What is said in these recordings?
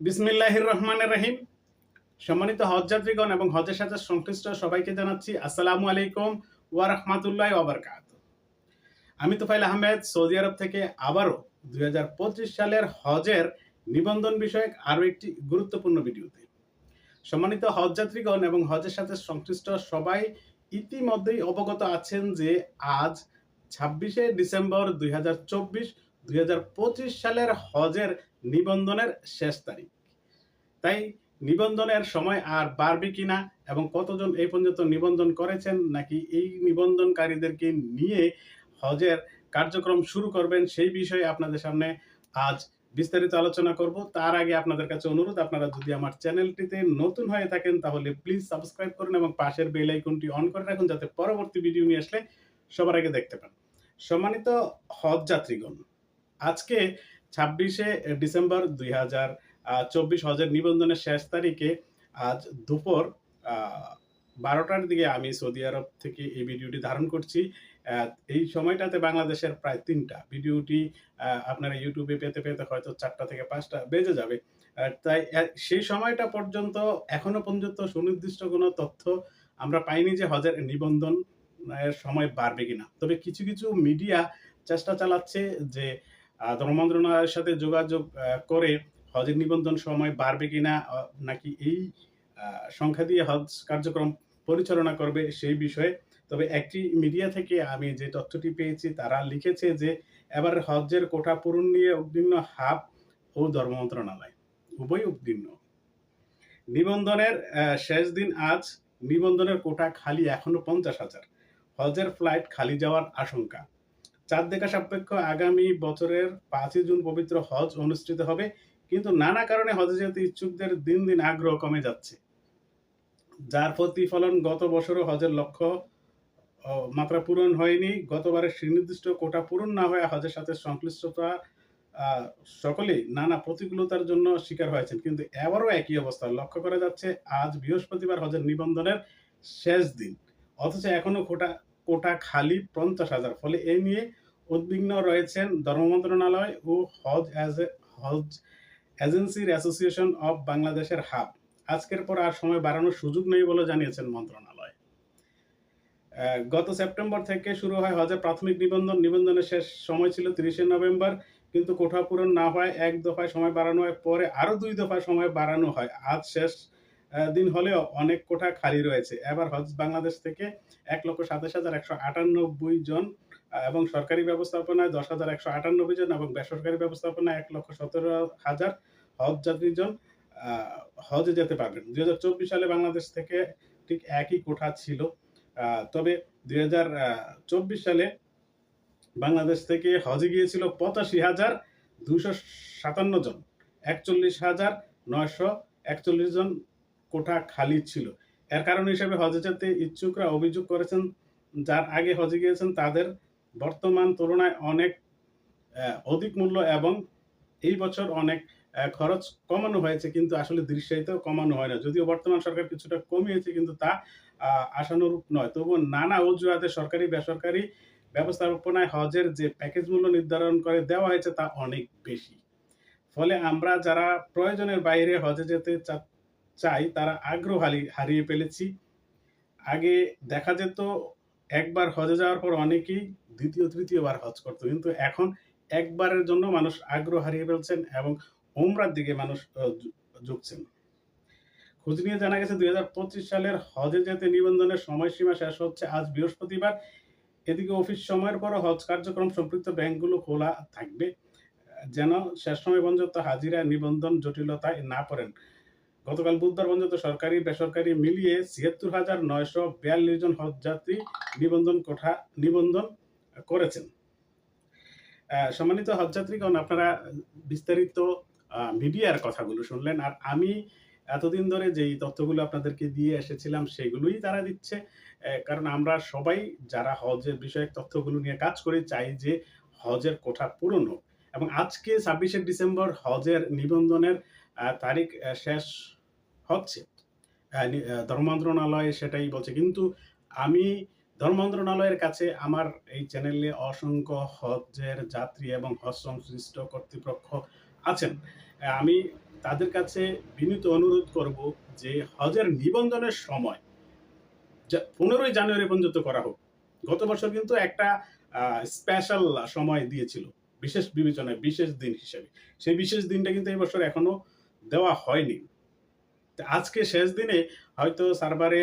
বিসমিল্লাহির রহমানের রহিম। সম্মানিত হজযাত্রীগণ এবং হজের সাথে সংশ্লিষ্ট সবাইকে জানাচ্ছি আসসালামু আলাইকুম ওয়া রাহমাতুল্লাহি ওয়া বারাকাতুহু। আমি তোফাইল আহমেদ, সৌদি আরব থেকে আবারও দুই হাজার পঁচিশ সালের হজের নিবন্ধন বিষয়ক আরও একটি গুরুত্বপূর্ণ ভিডিওতে। সম্মানিত হজযাত্রীগণ এবং হজের সাথে সংশ্লিষ্ট সবাই ইতিমধ্যেই অবগত আছেন যে আজ ছাব্বিশে ডিসেম্বর দুই হাজার চব্বিশ দুই হাজার পঁচিশ সালের হজের নিবন্ধনের শেষ তারিখ। তাই নিবন্ধনের সময় আর বাড়বে কিনা এবং কতজন এই পর্যন্ত নিবন্ধন করেছেন নাকি এই নিবন্ধনকারীদেরকে নিয়ে হজের কার্যক্রম শুরু করবেন সেই বিষয়ে আপনাদের সামনে আজ বিস্তারিত আলোচনা করব। তার আগে আপনাদের কাছে অনুরোধ, আপনারা যদি আমার চ্যানেলটিতে নতুন হয়ে থাকেন তাহলে প্লিজ সাবস্ক্রাইব করুন এবং পাশের বেল আইকনটি অন করে রাখুন যাতে পরবর্তী ভিডিও নিয়ে আসলে সবার আগে দেখতে পান। সম্মানিত হজ যাত্রীগণ আজকে ছাব্বিশে ডিসেম্বর দুই হাজার চব্বিশ হজের নিবন্ধনের শেষ তারিখে আজ দুপুর বারোটার দিকে আমি সৌদি আরব থেকে এই ভিডিওটি ধারণ করছি। এই সময়টাতে বাংলাদেশের প্রায় তিনটা। ভিডিওটি আপনারা ইউটিউবে পেতে পেতে হয়তো চারটা থেকে পাঁচটা বেজে যাবে। তাই সেই সময়টা পর্যন্ত, এখনও পর্যন্ত সুনির্দিষ্ট কোনো তথ্য আমরা পাইনি যে হজের নিবন্ধন সময় বাড়বে কিনা। তবে কিছু কিছু মিডিয়া চেষ্টা চালাচ্ছে যে আহ, ধর্ম মন্ত্রণালয়ের সাথে যোগাযোগ করে হজের নিবন্ধন সময় বাড়বে কিনা নাকি এই সংখ্যা দিয়ে হজ কার্যক্রম পরিচালনা করবে সেই বিষয়ে। তবে একটি মিডিয়া থেকে আমি যে তথ্যটি পেয়েছি তারা লিখেছে যে এবার হজের কোটা পূরণ নিয়ে উদ্বিগ্ন হাব ও ধর্ম মন্ত্রণালয়। উভয় উদ্বিগ্ন। নিবন্ধনের শেষ দিন আজ নিবন্ধনের কোটা খালি এখনও পঞ্চাশ হাজার। হজের ফ্লাইট খালি যাওয়ার আশঙ্কা। চাঁদ দেখা সাপেক্ষ আগামী বছরের পাঁচই জুন পবিত্র হজ অনুষ্ঠিত হবে, কিন্তু নানা কারণে হজে যেতে ইচ্ছুকদের দিন দিন আগ্রহ কমে যাচ্ছে। যার প্রতিফলন গত বছরও হজের লক্ষ্য মাত্রা পূরণ হয়নি। গতবারের সুনির্দিষ্ট কোটা পূরণ না হয়ে হজের সাথে সংশ্লিষ্টতা সকলেই নানা প্রতিকূলতার জন্য শিকার হয়েছেন। কিন্তু এবারও একই অবস্থা লক্ষ্য করা যাচ্ছে, আজ বৃহস্পতিবার হজের নিবন্ধনের শেষ দিন। অথচ এখনও কোটা কোটা খালি পঞ্চাশ হাজার। ফলে এ নিয়ে উদ্বিগ্ন রয়েছেন ধর্ম মন্ত্রণালয় ও হজ হজ এজেন্সির অ্যাসোসিয়েশন অব বাংলাদেশের হাব আজকের পর আর সময় বাড়ানোর সুযোগ নেই বলে জানিয়েছেন মন্ত্রণালয়। গত সেপ্টেম্বর থেকে শুরু হয় হজের প্রাথমিক নিবন্ধন। নিবন্ধনের শেষ সময় ছিল তিরিশে নভেম্বর, কিন্তু কোঠা পূরণ না হয় এক দফায় সময় বাড়ানো হয় পরে আরও দুই দফায় সময় বাড়ানো হয়। আজ শেষ দিন হলেও অনেক কোঠা খালি রয়েছে। এবার হজ বাংলাদেশ থেকে এক লক্ষ সাতাশ হাজার একশো আটানব্বই জন এবং সরকারি ব্যবস্থাপনায় দশ হাজার একশো আটানব্বই জন এবং বেসরকারি ব্যবস্থাপনায় এক লক্ষ সতেরো হাজার হজ যাত্রীজন হজে যেতে পারবেন। দুই হাজার চব্বিশ সালে বাংলাদেশ থেকে ঠিক একই কোঠা ছিল। তবে দুই হাজার চব্বিশ সালে বাংলাদেশ থেকে হজে গিয়েছিল পঁচাশি হাজার দুশো সাতান্ন জন। একচল্লিশ হাজার নয়শো একচল্লিশ জন কোঠা খালি ছিল। এর কারণ হিসেবে হজে যেতে ইচ্ছুকরা অভিযোগ করেছেন, যার আগে হজে গিয়েছেন তাদের বর্তমান তুলনায় অনেক অধিক মূল্য এবং এই বছর অনেক খরচ কমানো হয়েছে, কিন্তু আসলে দৃশ্যায়িত কমানো হয় না। যদিও বর্তমান সরকার কিছুটা কমিয়েছে, কিন্তু তা আশানুরূপ নয়। তবুও নানা অজুহাতে সরকারি, বেসরকারি ব্যবস্থাপনায় হজের যে প্যাকেজ মূল্য নির্ধারণ করে দেওয়া হয়েছে, তা অনেক বেশি। ফলে আমরা যারা প্রয়োজনের বাইরে হজে যেতে চাই, তারা আগ্রহ হারি- হারিয়ে ফেলেছি। আগে দেখা যেত একবার হজে যাওয়ার পর অনেকেই দ্বিতীয় তৃতীয়বার হজ করতো। কিন্তু এখন একবারের জন্য মানুষ আগ্রহ হারিয়ে ফেলছেন এবং ওমরার দিকে মানুষ ঝুঁকছেন। খোঁজ নিয়ে জানা গেছে, দুই হাজার পঁচিশ সালের হজে যেতে নিবন্ধনের সময়সীমা শেষ হচ্ছে আজ বৃহস্পতিবার। এদিকে অফিস সময়ের পর হজ কার্যক্রম সম্পৃক্ত ব্যাংকগুলো খোলা থাকবে। যেন শেষ সময় পর্যন্ত হাজিরা নিবন্ধন জটিলতায় না পড়েন। গতকাল বুধবার পর্যন্ত সরকারি, বেসরকারি মিলিয়ে ছিয়াত্তর হাজার নয়শো বিয়াল্লিশ জন হজ যাত্রী নিবন্ধন কোঠা, নিবন্ধন করেছেন। সম্মানিত হজযাত্রীগণ আপনারা বিস্তারিত মিডিয়ার কথাগুলো শুনলেন। আর আমি এতদিন ধরে যেই তথ্যগুলো আপনাদেরকে দিয়ে এসেছিলাম, সেগুলোই তারা দিচ্ছে। কারণ আমরা সবাই যারা হজের বিষয়ক তথ্যগুলো নিয়ে কাজ করি, চাই যে হজের কোঠা পূরণ হোক। এবং আজকে ছাব্বিশে ডিসেম্বর হজের নিবন্ধনের তারিখ শেষ হচ্ছে। ধর্ম মন্ত্রণালয় সেটাই বলছে। কিন্তু আমি ধর্ম মন্ত্রণালয়ের কাছে আমার এই চ্যানেলে অসংখ্য হজের যাত্রী এবং হজ সংশ্লিষ্ট কর্তৃপক্ষ আছেন। আমি তাদের কাছে বিনীত অনুরোধ করব যে হজের নিবন্ধনের সময় পনেরোই জানুয়ারি পর্যন্ত করা হোক। গত বছর কিন্তু একটা স্পেশাল সময় দিয়েছিল, বিশেষ বিবেচনায়, বিশেষ দিন হিসেবে। সেই বিশেষ দিনটা কিন্তু এই বছর এখনও দেওয়া হয়নি। আজকে শেষ দিনে হয়তো সার্ভারে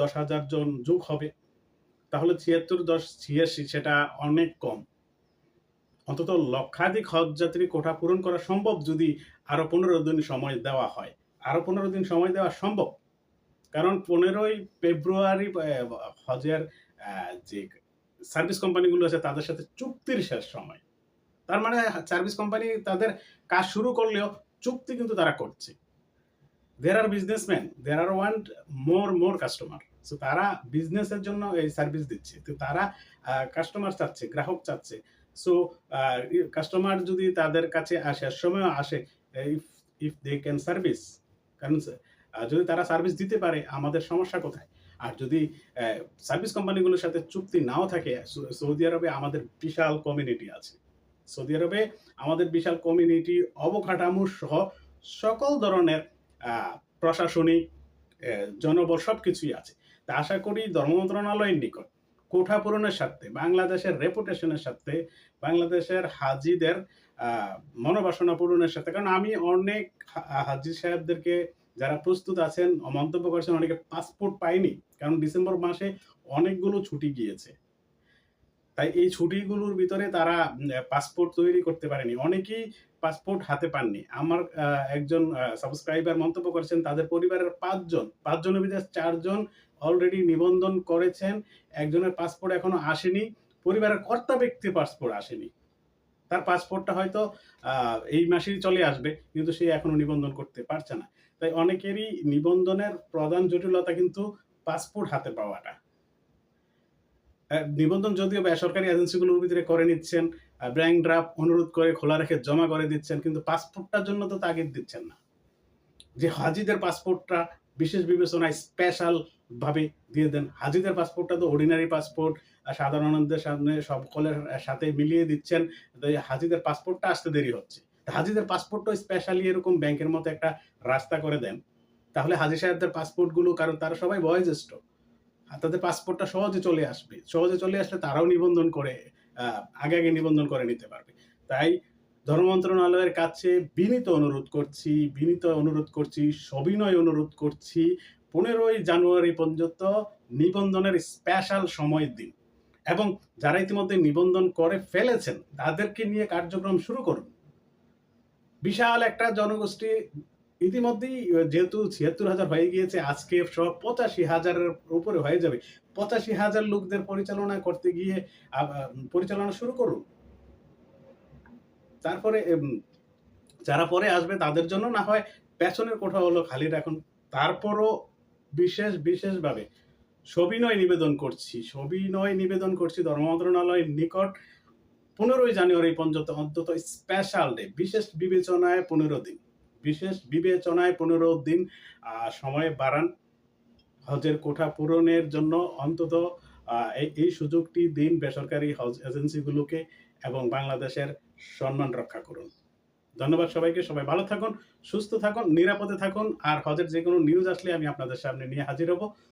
দশ হাজার জন যোগ হবে। তাহলে ছিয়াত্তর দশ ছিয়াশি সেটা অনেক কম। অন্তত লক্ষাধিক হজ যাত্রী কোঠা পূরণ করা সম্ভব যদি আরও পনেরো দিন সময় দেওয়া হয়। আরও পনেরো দিন সময় দেওয়া সম্ভব। কারণ পনেরোই ফেব্রুয়ারি হজের যে সার্ভিস কোম্পানিগুলো আছে তাদের সাথে চুক্তির শেষ সময়। তার মানে সার্ভিস কোম্পানি তাদের কাজ শুরু করলেও চুক্তি কিন্তু তারা করছে। There are businessman there are want more more customer so তারা বিজনেসের জন্য এই সার্ভিস দিচ্ছে। তো তারা কাস্টমার চাচ্ছে, গ্রাহক চাচ্ছে। সো কাস্টমার যদি তাদের কাছে আসে সময় আসে if if they can service কারণ যদি তারা সার্ভিস দিতে পারে, আমাদের সমস্যা কোথায়? আর যদি সার্ভিস কোম্পানিগুলোর সাথে চুক্তি নাও থাকে সৌদি আরবে আমাদের বিশাল কমিউনিটি আছে। সৌদি আরবে আমাদের বিশাল কমিউনিটি অবকাঠামো সহ সকল ধরনের প্রশাসনিক জনবল সব কিছুই আছে। তা আশা করি ধর্ম মন্ত্রণালয়ের নিকট কোঠা পূরণের সাথে বাংলাদেশের রেপুটেশনের সাথে বাংলাদেশের হাজিদের মনোবাসনা পূরণের সাথে কারণ আমি অনেক হাজি সাহেবদেরকে যারা প্রস্তুত আছেন মন্তব্য করেছেন, অনেকে পাসপোর্ট পায়নি, কারণ ডিসেম্বর মাসে অনেকগুলো ছুটি গিয়েছে। তাই এই ছুটিগুলোর ভিতরে তারা পাসপোর্ট তৈরি করতে পারেনি। অনেকেই পাসপোর্ট হাতে পাননি। আমার একজন সাবস্ক্রাইবার মন্তব্য করেছেন, তাদের পরিবারের পাঁচজন পাঁচজনের ভিতরে চারজন অলরেডি নিবন্ধন করেছেন। একজনের পাসপোর্ট এখনও আসেনি। পরিবারের কর্তা ব্যক্তির পাসপোর্ট আসেনি। তার পাসপোর্টটা হয়তো এই মাসেই চলে আসবে, কিন্তু সে এখনও নিবন্ধন করতে পারছে না। তাই অনেকেরই নিবন্ধনের প্রধান জটিলতা কিন্তু পাসপোর্ট হাতে পাওয়াটা। নিবন্ধন যদিও বেসরকারি এজেন্সিগুলোর ভিতরে করে নিচ্ছেন ব্যাংক ড্রাফট অনুরোধ করে খোলা রেখে জমা করে দিচ্ছেন, কিন্তু পাসপোর্টটার জন্য তো তাগিদ দিচ্ছেন না। যে হাজিদের পাসপোর্টটা বিশেষ বিবেচনায় স্পেশাল ভাবে দিয়ে দেন। হাজিদের পাসপোর্টটা তো অর্ডিনারি পাসপোর্ট সাধারণদের সামনে সকলের সাথে মিলিয়ে দিচ্ছেন হাজিদের পাসপোর্টটা আসতে দেরি হচ্ছে। হাজিদের পাসপোর্টটা স্পেশালি এরকম ব্যাংকের মতো একটা রাস্তা করে দেন। তাহলে হাজি সাহেবদের পাসপোর্টগুলো কারণ তারা সবাই বয়োজ্যেষ্ঠ। তাদের পাসপোর্টটা সহজে চলে আসবে। সহজে চলে আসলে তারাও নিবন্ধন করে আগে আগে নিবন্ধন করে নিতে পারবে। তাই ধর্ম মন্ত্রণালয়ের কাছে বিনীত অনুরোধ করছি, বিনীত অনুরোধ করছি, সবিনয় অনুরোধ করছি, পনেরোই জানুয়ারি পর্যন্ত নিবন্ধনের স্পেশাল সময় দিন। এবং যারা ইতিমধ্যে নিবন্ধন করে ফেলেছেন, তাদেরকে নিয়ে কার্যক্রম শুরু করুন। বিশাল একটা জনগোষ্ঠী ইতিমধ্যেই যেহেতু ছিয়াত্তর হাজার হয়ে গিয়েছে, আজকে সব পঁচাশি হাজারের উপরে হয়ে যাবে। পঁচাশি হাজার লোকদের পরিচালনা করতে গিয়ে পরিচালনা শুরু করুন। তারপরে যারা পরে আসবে তাদের জন্য না হয় পেছনের কোঠা হলো খালি রাখুন। তারপরও বিশেষ, বিশেষভাবে সবিনয় নিবেদন করছি, সবিনয় নিবেদন করছি ধর্ম মন্ত্রণালয়ের নিকট। পনেরোই জানুয়ারি পর্যন্ত অন্তত স্পেশাল ডে বিশেষ বিবেচনায় পনেরো দিন। বিশেষ বিবেচনায় পনেরো দিন সময় বাড়ান। হজের কোঠা পূরণের জন্য অন্তত এই সুযোগটি দিন বেসরকারি হজ এজেন্সিগুলোকে এবং বাংলাদেশের সম্মান রক্ষা করুন। ধন্যবাদ সবাইকে, সবাই ভালো থাকুন, সুস্থ থাকুন, নিরাপদে থাকুন। আর হজের যে কোনো নিউজ আসলে আমি আপনাদের সামনে নিয়ে হাজির হব।